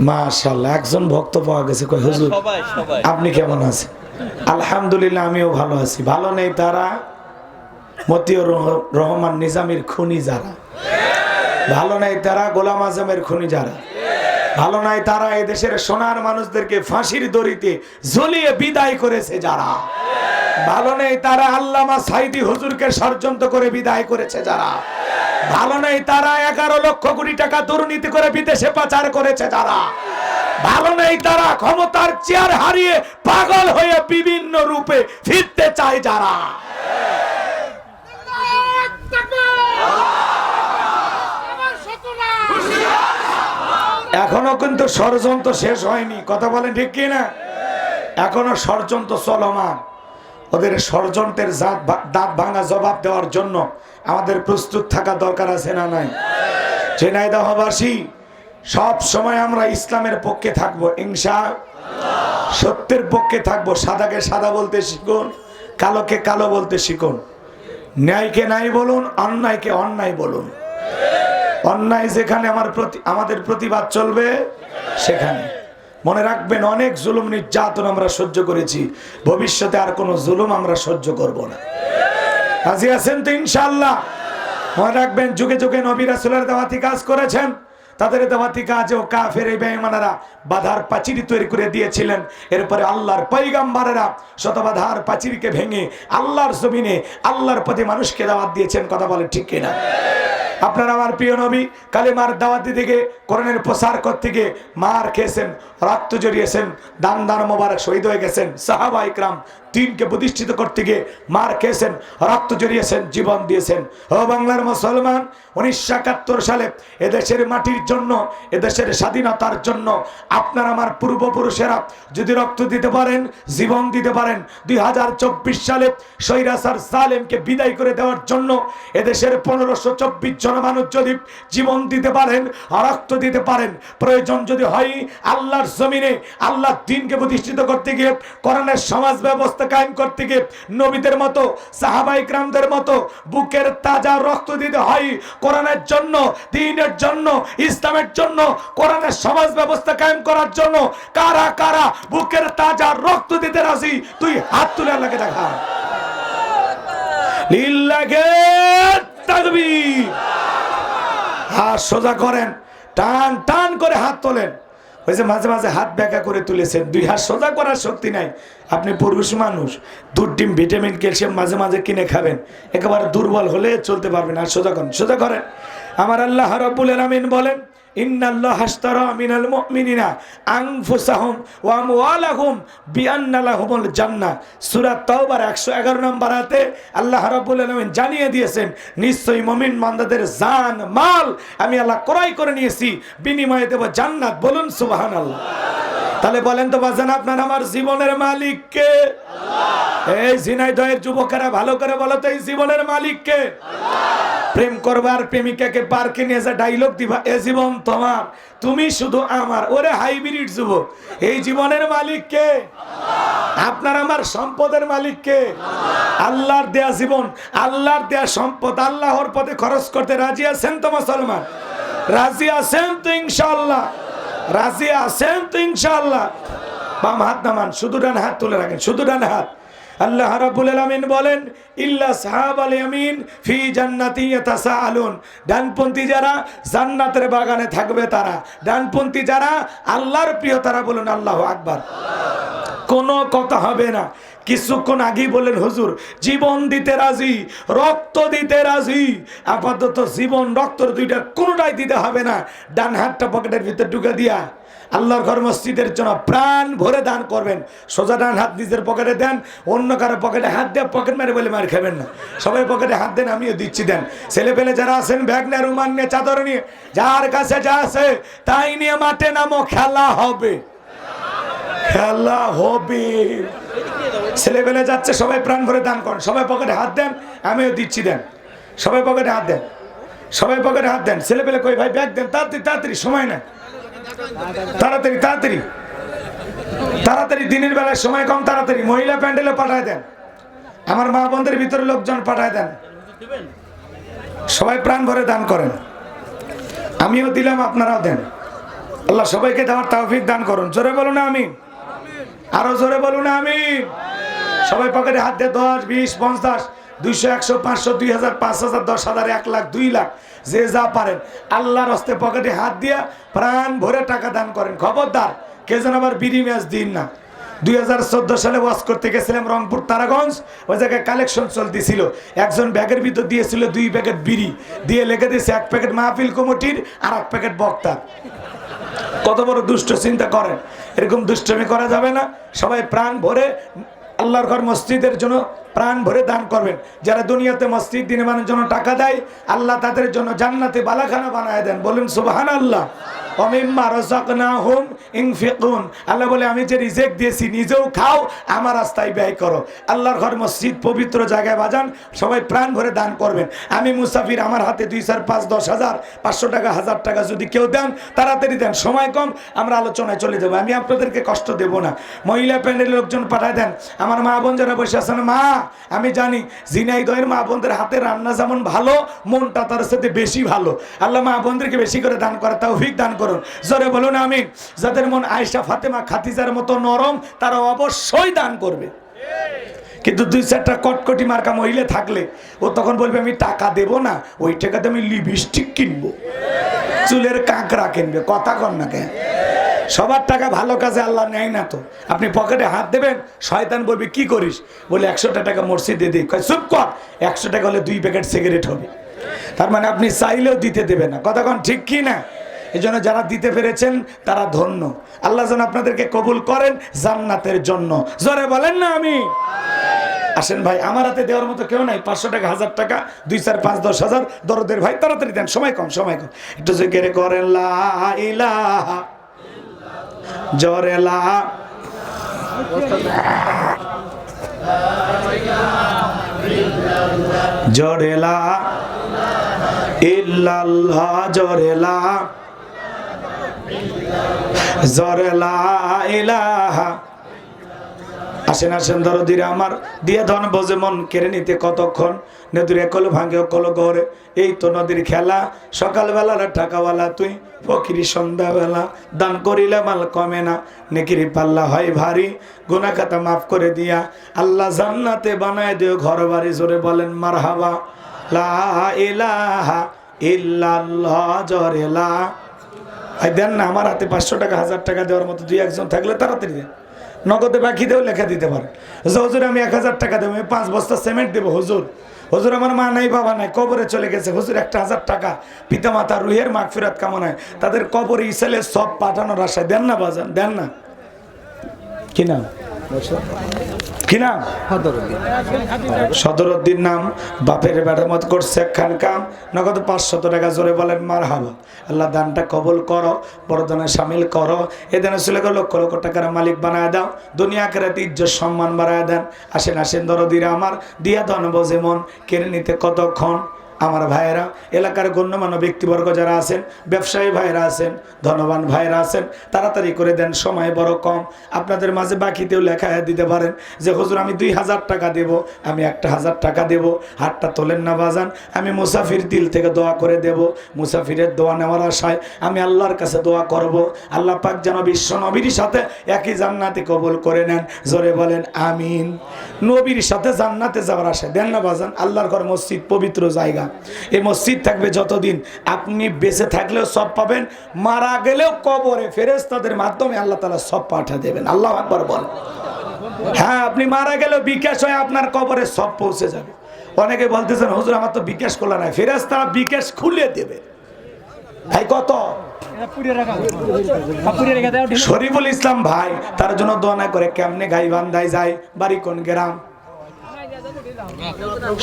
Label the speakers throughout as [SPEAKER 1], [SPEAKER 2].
[SPEAKER 1] মাশাল্লাহ একজন ভক্ত পাওয়া গেছে কই হুজুর
[SPEAKER 2] সবাই সবাই।
[SPEAKER 1] আপনি কেমন আছেন? আলহামদুলিল্লাহ আমিও ভালো আছি। ভালো নেই তারা? মতিউর রহমান নিজামের খুনি যারা। ভালো নেই তারা? গোলাম আজমের খুনি যারা। ভালো নাই তারা? এদেশের সোনার মানুষদেরকে ফাঁসির দড়িতে ঝুলিয়ে বিদায় করেছে যারা। ভালো নেই তারা? আল্লামা সাইদি হুজুরকে ষড়যন্ত্র করে বিদায় করেছে যারা। ভালো নেই তারা এগারো লক্ষ কোটি টাকা দুর্নীতি করে বিদেশে পাচার করেছে তারা ভালো নেই তারা ক্ষমতার চেয়ার হারিয়ে পাগল হয়ে বিভিন্ন রূপে ফিরতে চায় যারা। এখনও কিন্তু ষড়যন্ত্র শেষ হয়নি, কথা বলেন ঠিক কি না এখনও ষড়যন্ত্র চলমান। ওদের ষড়যন্ত্রের জাত দাঁত ভাঙা জবাব দেওয়ার জন্য আমাদের প্রস্তুত থাকা দরকার আছে না নাই? ঝিনাইদহবাসী সব সময় আমরা ইসলামের পক্ষে থাকব, ইনশা সত্যের পক্ষে থাকব, সাদাকে সাদা বলতে শিখুন, কালোকে কালো বলতে শিখুন। ন্যায়কে ন্যায় বলুন, অন্যায়কে অন্যায় বলুন। অন্যায় যেখানে আমার প্রতি আমাদের প্রতিবাদ চলবে, সেখানে। মনে রাখবেন, অনেক জুলুম নির্যাতন আমরা সহ্য করেছি। ভবিষ্যতে আর কোনো জুলুম আমরা সহ্য করব না। রাজি আছেন তো ইনশাল্লাহ মনে রাখবেন, যুগে যুগে নবী রাসুলের দাওয়াতি কাজ করেছেন। তাদের দাওয়াতি কাজেও কাফের এই বেঈমানেরা বাধার পাচিরি তৈরি করে দিয়েছিলেন। এরপরে আল্লাহর পৈগাম্বারেরা শত বাধার পাচিরিকে ভেঙে আল্লাহর জমিনে আল্লাহর প্রতি মানুষকে দাওয়াত দিয়েছেন। কথা বলে ঠিক কিনা? আপনার আমার প্রিয় নবী, কালেমার দাওয়াত গিয়ে করণের প্রসার করতে গিয়ে মার খেয়েছেন, রক্ত জড়িয়েছেন দান দান মোবারক শহীদ হয়ে গেছেন, সাহাবা ইকরাম দিনকে প্রতিষ্ঠিত করতে গিয়ে মার খেয়েছেন, রক্ত জড়িয়েছেন, জীবন দিয়েছেন। ও বাংলার মুসলমান, উনিশশো একাত্তর সালে এদেশের মাটির জন্য, এদেশের স্বাধীনতার জন্য আপনার আমার পূর্বপুরুষেরা যদি রক্ত দিতে পারেন, জীবন দিতে পারেন, দুই হাজার চব্বিশ সালে সৈরাসার সালেমকে বিদায় করে দেওয়ার জন্য এদেশের পনেরোশো চব্বিশ জন মানুষ যদি জীবন দিতে পারেন রক্ত দিতে পারেন, প্রয়োজন যদি হয় আল্লাহর জমিনে আল্লাহ দিনকে প্রতিষ্ঠিত করতে গিয়ে করণের সমাজ ব্যবস্থা কায়েম করতে গিয়ে, নবীদের মতো সাহাবাই ক্রামদের মতো, বুকের তাজা রক্ত দিতে হয়, কোরআনের জন্য, দিনের জন্য, ইসলামের জন্য, কোরআনের সমাজ ব্যবস্থা কায়েম করার জন্য, কারা কারা বুকের তাজা রক্ত দিতে রাজি, তুই হাত তুলে লাগে দেখা। লিল্লাহে তাকবীর হাত সোজা করেন, টান টান করে হাত তোলেন। ওই যে মাঝে মাঝে হাত ব্যাকা করে তুলেছেন, দুই হাত সোজা করার শক্তি নাই। আপনি পুরুষ মানুষ, দুধ, ডিম, ভিটামিন, ক্যালসিয়াম মাঝে মাঝে কিনে খাবেন। একেবারে দুর্বল হলে চলতে পারবেন আর সোজা করেন সোজা করেন। আমার আল্লাহ রাব্বুল আলামিন বলেন ইন্নাল্লাহ হাসতারা মিনাল মুমিনিনা আনফুসাহুম ওয়া আমওয়ালাহুম বিআন্না লাহুমুল জান্নাহ। সূরা তাওবার 111 নম্বর আয়াতে আল্লাহ রাব্বুল আলামিন জানিয়ে দিয়েছেন, নিশ্চয়ই মুমিন জান, মাল আমি আল্লাহ ক্রয় করে নিয়েছি, বিনিময়ে দেব জান্নাত। বলুন সুবহানাল্লাহ। তাহলে বলেন তো বাজান, আপনার আমার জীবনের মালিক কে? এই ঝিনাইদহের যুবকেরা ভালো করে বলো তো, এই জীবনের মালিক কে? প্রেম করবার প্রেমিকাকে পার্কে নিয়ে যা ডাইলগ দিবা, এ জীবন তোমার। তুমি শুধু আমার। ওরে হাইব্রিড যুবক, এই জীবনের মালিক কে? আপনার আমার সম্পদের মালিক কে? আল্লাহর দেয়া জীবন, আল্লাহর দেয়া সম্পদ, আল্লাহর পথে খরচ করতে রাজি আছেন তো মুসলমান? রাজি আছেন তো ইনশাআল্লাহ। রাজি আছেন তো ইনশাআল্লাহ। বাম হাত নামান, শুধু ডান হাত তুলে রাখেন, শুধু ডান হাত। আল্লাহ রাব্বুল আলামিন বলেন, ইল্লা সাহাবাল ইয়ামিন ফি জান্নাতি ইয়াতাসাআলুন। ডানপন্থী যারা জান্নাতের বাগানে থাকবে তারা, ডানপন্থী যারা আল্লাহর প্রিয় তারা বলুন আল্লাহু আকবার। কোনো কথা হবে না। কিছুক্ষণ আগেই বললেন, হুজুর, জীবন দিতে রাজি, রক্ত দিতে রাজি, আপাতত জীবন রক্ত দুইটা কোনোটাই দিতে হবে না। ডান হাতটা পকেটের ভিতরে ঢুকে দিয়া আল্লাহর ঘর মসজিদের জন্য প্রাণ ভরে দান করবেন। সোজা ডান হাত নিজের পকেটে দেন, অন্য কারও পকেটে হাত দিয়ে পকেট মেরে বলে মার খাবেন না। সবাই পকেটে হাত দেন, আমিও দিচ্ছি দেন। ছেলে পেলে যারা আছেন, ব্যাগ নিয়ে রুমান নিয়ে, চাদর নিয়ে, যার কাছে যা আছে, তাই নিয়ে মাঠে নামো, খেলা হবে। খেলা হবে। ছেলেবেলে যাচ্ছে, সবাই প্রাণ ভরে দান করেন। সবাই পকেটে হাত দেন, আমিও দিচ্ছি দেন। সবাই পকেটে হাত দেন। সবাই পকেটে হাত দেন। ছেলেবেলে কই ভাই, ব্যাগ দেন, তাড়াতাড়ি তাড়াতাড়ি, সময় না তাড়াতাড়ি তাড়াতাড়ি। তাড়াতাড়ি, দিনের বেলায় সময় কম, তাড়াতাড়ি। মহিলা প্যান্ডেলে পাঠায় দেন। আমার মা বোনদের ভিতরে লোকজন পাঠায় দেন। সবাই প্রাণ ভরে দান করেন। আমিও দিলাম, আপনারাও দেন। আল্লাহ সবাইকে দেওয়ার তৌফিক দান করুন। জোরে বলুন না আমি আরও জোরে বলুন না আমি সবাই পকেটে হাত দিয়ে দশ, বিশ, পঞ্চাশ, দুইশো, একশো, পাঁচশো, দুই হাজার, পাঁচ হাজার, দশ হাজার, এক লাখ, দুই লাখ। যে যা পারেন। আল্লাহর হস্তে পকেটে হাত দিয়া প্রাণ ভরে টাকা দান করেন। খবরদার, কে যেন আবার বিড়ি ম্যাচ দিন না। দুই হাজার চোদ্দ সালে ওয়াশ করতে গেছিলাম রংপুর তারাগঞ্জ। ওই জায়গায় কালেকশন চলতেছিল। একজন ব্যাগের ভিতর দিয়েছিল দুই প্যাকেট বিড়ি। দিয়ে লেগে দিয়েছে এক প্যাকেট মাহফিল কমিটির আর এক প্যাকেট বক্তার। কত বড় দুষ্ট চিন্তা করেন। এরকম দুষ্টমি করা যাবে না। সবাই প্রাণ ভরে আল্লাহর ঘর মসজিদের জন্য প্রাণ ভরে দান করবেন। যারা দুনিয়াতে মসজিদ নির্মাণের জন্য টাকা দেয়, আল্লাহ তাদের জন্য জান্নাতে বালাখানা বানায় দেন। বলেন সুবাহান আল্লাহ অমিম্মা রসাকনাহুম ইনফিকুন আল্লাহ বলে, আমি যে রিজেক্ট দিয়েছি, নিজেও খাও, আমার রাস্তায় ব্যয় করো। আল্লাহর ঘর মসজিদ পবিত্র জায়গায় বাজান, সবাই প্রাণ ভরে দান করবেন। আমি মুসাফির, আমার হাতে দুই চার পাঁচ দশ হাজার, পাঁচশো টাকা, হাজার টাকা যদি কেউ দেন, তাড়াতাড়ি দেন, সময় কম, আমরা আলোচনায় চলে যাব। আমি আপনাদেরকে কষ্ট দেব না। মহিলা প্যান্ডেলের লোকজন পাঠায় দেন, আমার মা বোন যারা বসে আছেন, মা, আমি জানি জিনাইদয়ের মা বোনদের হাতে রান্না যেমন ভালো, মনটা তার সাথে বেশি ভালো। আল্লাহ মা বোনদেরকে বেশি করে দান করা তৌফিক দান করুন। জোরে বলুন আমিন। যাদের মন আয়েশা, ফাতেমা খাতিজার মতো নরম তারা অবশ্যই দান করবে। কিন্তু দুই চারটা কটকটি মার্কা মহিলা থাকলে, ও তখন বলবে, আমি টাকা দেব না, ওই টাকাতে আমি লিপস্টিক কিনবো। চুলের কাঁকড়া কিনবে, কথা কর না কেন? সবার টাকা ভালো কাজে আল্লাহ নেয় না তো। আপনি পকেটে হাত দেবেন, শয়তান বলবে, কি করিস? বলে, একশোটা টাকা মসজিদে দিই চুপ কর, একশো টাকা হলে দুই প্যাকেট সিগারেট হবে। তার মানে আপনি চাইলেও দিতে দেবে না। কথা কন, ঠিক কি না? এই জন্য যারা দিতে পেরেছেন, তারা ধন্য। আল্লাহ যেন আপনাদেরকে কবুল করেন জান্নাতের জন্য। জোরে বলেন না আমি আসেন ভাই, আমার হাতে দেওয়ার মতো কেউ নাই। পাঁচশো টাকা, হাজার টাকা, দুই চার, পাঁচ, দশ হাজার। দরদের ভাই, তাড়াতাড়ি দেন। সময় কম সময় কম। একটু জেগে করেন, লা ইলাহা জরে জরেলা ইল্লাল্লাহ জরেলা জরেলা ইলাহা। আসেন আসেন, দরদিরে আমার। দিয়ে ধন বোঝে, মন কেড়ে নিতে কতক্ষণ? নদীর একল ভাঙে কল গড়ে। এই তো নদীর খেলা। সকালবেলার টাকাওয়ালা তুই, ফকিরি সন্ধ্যাবেলা। দান করিলে মাল কমে না। নেকিরি পাল্লা হয় ভারী। গুনা খাতা মাফ করে দিয়া আল্লাহ জান্নাতে বানায় দিও ঘর বাড়ি জোরে বলেন মার হাবা লা ইলাহা জরে লা আই দেন না, আমার হাতে পাঁচশো টাকা, হাজার টাকা দেওয়ার মতো দুই, একজন থাকলে তাড়াতাড়ি দেন। নগদে বাকি দেও, লেখা দিতে পারে। যে হুজুর, আমি এক হাজার টাকা দেবো, আমি পাঁচ বস্তা সিমেন্ট দেবো, হুজুর। হুজুর, আমার মা নাই, বাবা নাই, কবরে চলে গেছে। হুজুর, একটা হাজার টাকা পিতা মাতা রুহের মাগ ফিরাত কামনায় তাদের কবরে ইসালে সব পাঠানোর আশায়। দেন না, বাজান, দেন না। কি নাম? কি নাম? সদরুদ্দিন নাম। বাপের করছে খান কাম নগদ পাঁচশত টাকা জোরে বলেন মার হাবা আল্লাহ দানটা কবল করো বড়দানে সামিল করো। এ দানে ছেলে লক্ষ লক্ষ টাকার মালিক বানায় দাও। দুনিয়া কেরাতে ইজ্জত সম্মান বাড়ায় দেন। আসেন আসেন দরদিরা আমার। দিয়া ধন বোঝে মন কেড়ে নিতে কতক্ষণ? আমার ভাইয়েরা, এলাকার গণ্যমান্য ব্যক্তিবর্গ যারা আছেন, ব্যবসায়ী ভাইয়েরা আছেন, ধনবান ভাইয়েরা আছেন, তাড়াতাড়ি করে দেন, সময় বড় কম। আপনাদের মাঝে বাকিতেও লেখা দিতে পারেন যে, হুজুর, আমি দুই হাজার টাকা দেব, আমি একটা হাজার টাকা দেব, হাতটা তোলেন না বাজান, আমি মুসাফির দিল থেকে দোয়া করে দেব, মুসাফিরের দোয়া নেওয়ার আশায় আমি আল্লাহর কাছে দোয়া করব। আল্লাহ পাক যেন বিশ্ব নবীর সাথে একই জান্নাতে কবল করে নেন। জোরে বলেন, আমিন। নবীর সাথে জান্নাতে যাওয়ার আশায়, দেন না বাজান, আল্লাহর ঘর মসজিদ পবিত্র জায়গা। এই মসজিদ থাকবে যতদিন। আপনি বেঁচে থাকলেও সব পাবেন, মারা গেলেও কবরে ফেরেস্তাদের মাধ্যমে আল্লাহ তালা সব পাঠা দেবেন। আল্লাহ আকবর বল। হ্যাঁ আপনি মারা গেলেও বিকাশ হয়ে, আপনার কবরে সব পৌঁছে যাবে। অনেকে বলতেছেন, হুজুর, আমার তো বিকাশ খোলা নাই। ফেরেস্তারা বিকাশ খুলে দেবে। ভাই, কত? শরীফুল ইসলাম ভাই, তার জন্য দোয়া করে কেমনে গাই বান্ধায় যায়? বাড়ি কোন গ্রাম?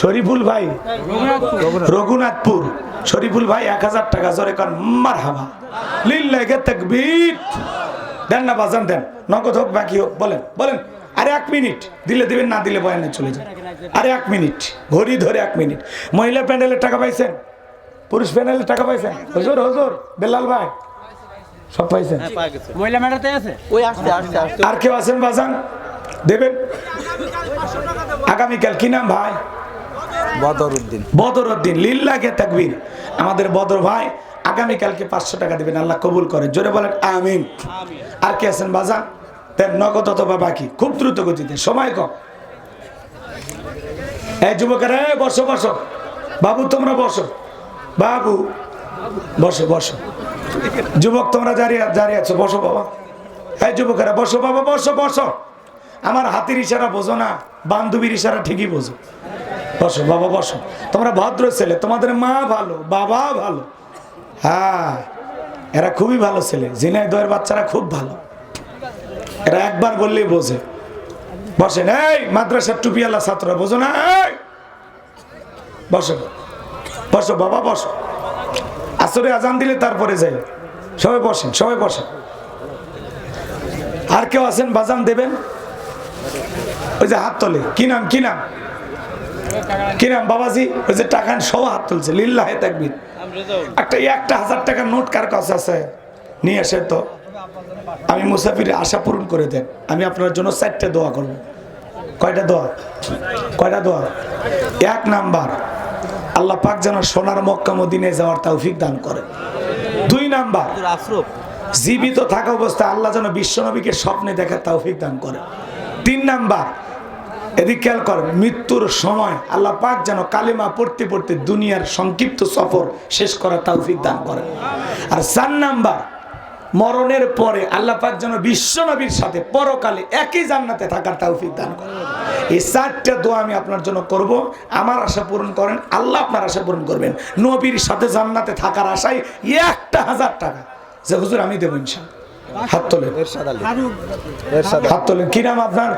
[SPEAKER 1] শরীফুল ভাই রঘুনাথপুর। শরীফুল ভাই এক হাজার টাকা জোরে কর মার হাবা লিল্লাগে তাকবীর। দেন না বাজান দেন। নগদ হোক বাকি হোক বলেন বলেন। আরে এক মিনিট দিলে দিবেন না দিলে বয়ানে চলে যান আরে এক মিনিট ঘড়ি ধরে এক মিনিট। মহিলা প্যান্ডেলের টাকা পাইছেন? পুরুষ প্যান্ডেলের টাকা পাইছেন? হজুর হজুর বেলাল ভাই। সব পাইছেন?
[SPEAKER 2] মহিলা ম্যাডাতে আছে? ওই আসছে আসছে আসছে।
[SPEAKER 1] আর কেউ আছেন বাজান? দেবেন? আগামীকাল কি নাম ভাই?
[SPEAKER 2] বদরউদ্দিন।
[SPEAKER 1] বদর উদ্দিন লিল্লাকে তাকবীর। আমাদের বদর ভাই আগামীকালকে পাঁচশো টাকা দেবেন আল্লাহ কবুল করে। জোরে বলেন আমিন। আর কে আছেন বাজান? দেন নগদ অথবা বাকি খুব দ্রুত গতিতে। সময় কম। এই যুবকেরা এই বসো বসো। বাবু তোমরা বসো। বাবু বসো বসো। যুবক তোমরা দাঁড়িয়ে দাঁড়িয়ে আছো। বসো বাবা। এই যুবকেরা বসো বাবা বসো বসো। আমার হাতের ইশারা বোঝো না। বান্ধবীর ইশারা ঠিকই বোঝো। বসো, বাবা, বসো। তোমরা ভদ্র ছেলে, তোমাদের মা ভালো, বাবা ভালো। হ্যাঁ এরা খুবই ভালো ছেলে ঝিনাইদহের বাচ্চারা খুব ভালো। এরা একবার বললেই বোঝে। বসেন, এই মাদ্রাসার টুপিয়ালা ছাত্ররা বোঝো না! বসো বসো, বাবা, বসো। আসরে আজান দিলে তারপরে যাই। সবাই বসেন সবাই বসেন। আর কেউ আছেন, বাজান দেবেন? ওই যে হাত তোলে। কি নাম কি নাম? কি নাম, বাবাজি? ওই যে টাকা সব হাত তুলছে। লিল্লাহ তাকবির। একটা একটা হাজার টাকার নোট কার কাছে আছে? নিয়ে আসে তো। আমি মুসাফিরের আশা পূরণ করে দেন। আমি আপনার জন্য চারটে দোয়া করব। কয়টা দোয়া? কয়টা দোয়া? এক নাম্বার, আল্লাহ পাক যেন সোনার মক্কা মদিনে যাওয়ার তৌফিক দান করে দুই নাম্বার, জীবিত থাকা অবস্থায় আল্লাহ যেন বিশ্বনবীকে স্বপ্নে দেখার তৌফিক দান করে তিন নাম্বার এদিক খেয়াল করেন মৃত্যুর সময় আল্লাহ পাক যেন কালিমা পড়তে পড়তে দুনিয়ার সংক্ষিপ্ত সফর শেষ করা তৌফিক দান করে। আর চার নাম্বার, মরণের পরে আল্লাহ পাক যেন বিশ্বনবীর সাথে পরকালে একই জান্নাতে থাকার তৌফিক দান করে। এই চারটা দোয়া আমি আপনার জন্য করব। আমার আশা পূরণ করেন, আল্লাহ আপনার আশা পূরণ করবেন। নবীর সাথে জান্নাতে থাকার আশায় একটা হাজার টাকা। যে হুজুর আমি দেবো ইনশাল হাত তোলেন।
[SPEAKER 3] আলী।
[SPEAKER 1] হাত তোলেন। কি নাম আপনার?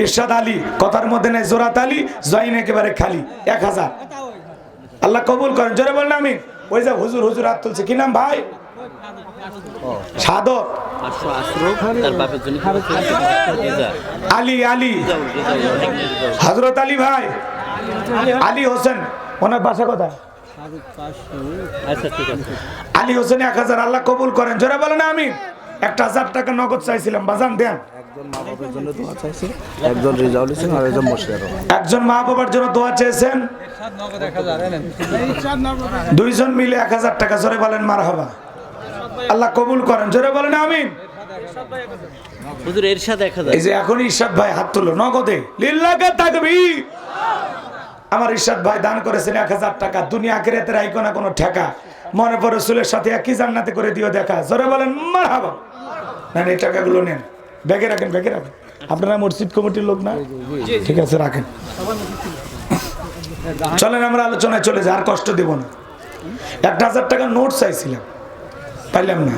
[SPEAKER 1] ইরশাদ আলী। কথার মধ্যে নেই জোরাত আলী জয়ন একেবারে খালি এক হাজার। আল্লাহ কবুল করেন। জোরে বলেন আমি ওই যে হুজুর হুজুর হাত তুলছে। কি নাম ভাই? সাদত
[SPEAKER 2] পাঁচশো আশরফ তার বাপের জন্য কি বলছে? রেজা।
[SPEAKER 1] আলী। আলী। হজরত আলী ভাই। আলী হোসেন। ওনার বাসা কোথায়?
[SPEAKER 2] আচ্ছা ঠিক আছে।
[SPEAKER 1] আলী হোসেন এক হাজার আল্লাহ কবুল করেন। জোরে বলেন আমি একটা হাজার টাকা নগদ চাইছিলাম বাজান দেন।
[SPEAKER 3] একজন মা বাবার জন্য দোয়া রেজাউল হোসেন আর একজন মশিয়ার
[SPEAKER 1] একজন মা বাবার জন্য দোয়া চেয়েছেন। দুইজন মিলে এক হাজার টাকা জোরে বলেন মার হবা আল্লাহ কবুল করেন জোরে বলেন আমিন।
[SPEAKER 2] হুজুর এরশাদ
[SPEAKER 1] এই যে এখন ইরশাদ ভাই হাত তুলো নগদে। লিল্লাকে থাকবি আমার ইরশাদ ভাই দান করেছেন এক হাজার টাকা। দুনিয়া আখেরাতের আইকো না কোনো ঠেকা। মনে পড়ে রসুলের সাথে একই জান্নাতে করে দিও দেখা। জোরে বলেন মার হাবা না, এই টাকাগুলো নেন। ব্যাগে রাখেন ব্যাগে রাখেন। আপনারা মসজিদ কমিটির লোক না? ঠিক আছে, রাখেন। চলেন, আমরা আলোচনায় চলে যাই, আর কষ্ট দেব না। একটা হাজার টাকা নোট চাইছিলাম। পাইলাম না।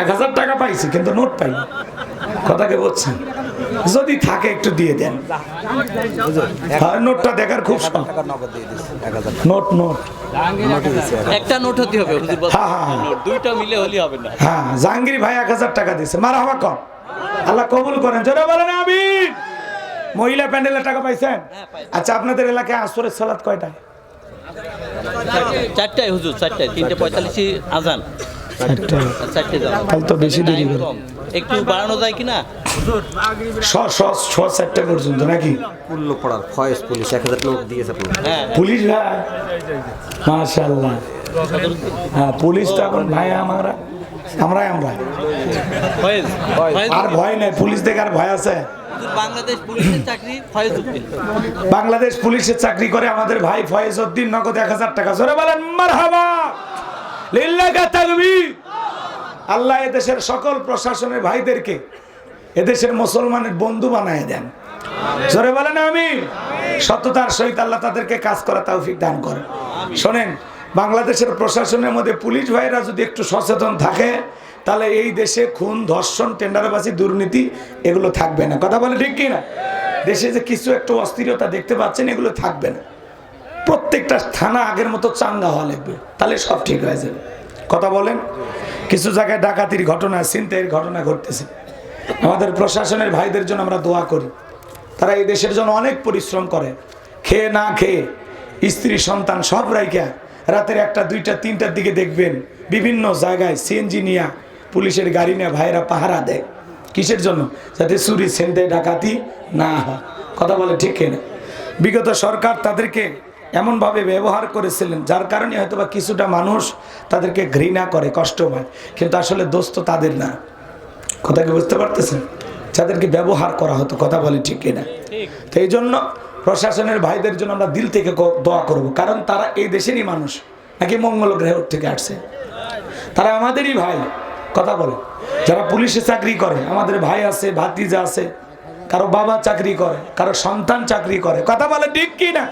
[SPEAKER 1] এক হাজার টাকা পাইছি, কিন্তু নোট পাইনি। কথাকে বলছেন। যদি থাকে একটু দিয়ে দেন। নোটটা দেখার খুব নোট নোট।
[SPEAKER 3] নোটই দিচ্ছে এক
[SPEAKER 2] একটা নোট হতে হবে হুজুর বলছে
[SPEAKER 1] হ্যাঁ, হ্যাঁ, হ্যাঁ।
[SPEAKER 2] নোট দুইটা মিলে হলে হবে না।
[SPEAKER 1] হ্যাঁ জাহাঙ্গীর ভাই এক হাজার টাকা দিয়েছে। মারা হওয়া কম। আল্লাহ কবুল করেন। জোরে বলেন আমি মহিলা প্যান্ডেলের টাকা পাইছেন? আচ্ছা আপনাদের এলাকায় আসরের সালাত কয়টা
[SPEAKER 2] চারটায় হুজুর চারটায়। তিনটে পঁয়তাল্লিশে আজান।
[SPEAKER 1] তো বেশি দেরি
[SPEAKER 2] একটু বাড়ানো যায় কিনা?
[SPEAKER 1] চারটে পর্যন্ত নাকি?
[SPEAKER 3] মূল্য পড়ার ফয়েজ পুলিশ এক হাজার নোট দিয়েছে
[SPEAKER 2] হ্যাঁ
[SPEAKER 1] পুলিশ। ভাই মাশাল্লাহ হ্যাঁ পুলিশ তো এখন ভাই আমরা আমরাই আমরা।
[SPEAKER 2] ফয়েজ ফয়েজ।
[SPEAKER 1] আর ভয় নেই পুলিশ দেখে আর ভয় আছে?
[SPEAKER 2] বাংলাদেশ পুলিশের চাকরি
[SPEAKER 1] বাংলাদেশ পুলিশের চাকরি করে আমাদের ভাই ফয়েজ উদ্দিন নগদ এক হাজার টাকা। জোরে বলেন মারহাবা! লিল্লাকা তাকবীর! আল্লাহ এদেশের সকল প্রশাসনের ভাইদেরকে এদেশের মুসলমানের বন্ধু বানায় দেন। জোরে বলেন আমি সততার সহিত আল্লাহ তাদেরকে কাজ করা তৌফিক দান করে শোনেন, বাংলাদেশের প্রশাসনের মধ্যে পুলিশ ভাইরা যদি একটু সচেতন থাকে, তাহলে এই দেশে খুন, ধর্ষণ, টেন্ডারবাজি, দুর্নীতি এগুলো থাকবে না। কথা বলে ঠিক কি না দেশে যে কিছু একটু অস্থিরতা দেখতে পাচ্ছেন, এগুলো থাকবে না। প্রত্যেকটা থানা আগের মতো চাঙ্গা হওয়া লাগবে, তাহলে সব ঠিক হয়ে যাবে। কথা বলেন, কিছু জায়গায় ডাকাতির ঘটনা, ছিনতাইয়ের ঘটনা ঘটতেছে। আমাদের প্রশাসনের ভাইদের জন্য আমরা দোয়া করি। তারা এই দেশের জন্য অনেক পরিশ্রম করে। খেয়ে না খেয়ে স্ত্রী, সন্তান সব রাইকা রাতের একটা, দুইটা, তিনটার দিকে দেখবেন বিভিন্ন জায়গায় সিএনজি নিয়ে পুলিশের গাড়ি নিয়ে ভাইরা পাহারা দেয়। কিসের জন্য? যাতে চুরি ছিনতাই ডাকাতি না হয়। কথা বলে ঠিক কিনা? বিগত সরকার তাদেরকে এমনভাবে ব্যবহার করেছিলেন, যার কারণে হয়তো বা কিছুটা মানুষ তাদেরকে ঘৃণা করে, কষ্ট পায়। কিন্তু আসলে দোস্ত তাদের না। কথা কি বুঝতে পারতেছেন? যাদেরকে ব্যবহার করা হতো কথা বলে ঠিক কিনা। তো এই জন্য প্রশাসনের ভাইদের জন্য আমরা দিল থেকে দোয়া করব। কারণ তারা এই দেশেরই মানুষ নাকি মঙ্গল গ্রহ থেকে আসছে। তারা আমাদেরই ভাই কথা বলে। যারা পুলিশে চাকরি করে আমাদের ভাই আছে ভাতিজা আছে কারও বাবা চাকরি করে কারও সন্তান চাকরি করে কথা বলে ঠিক কি না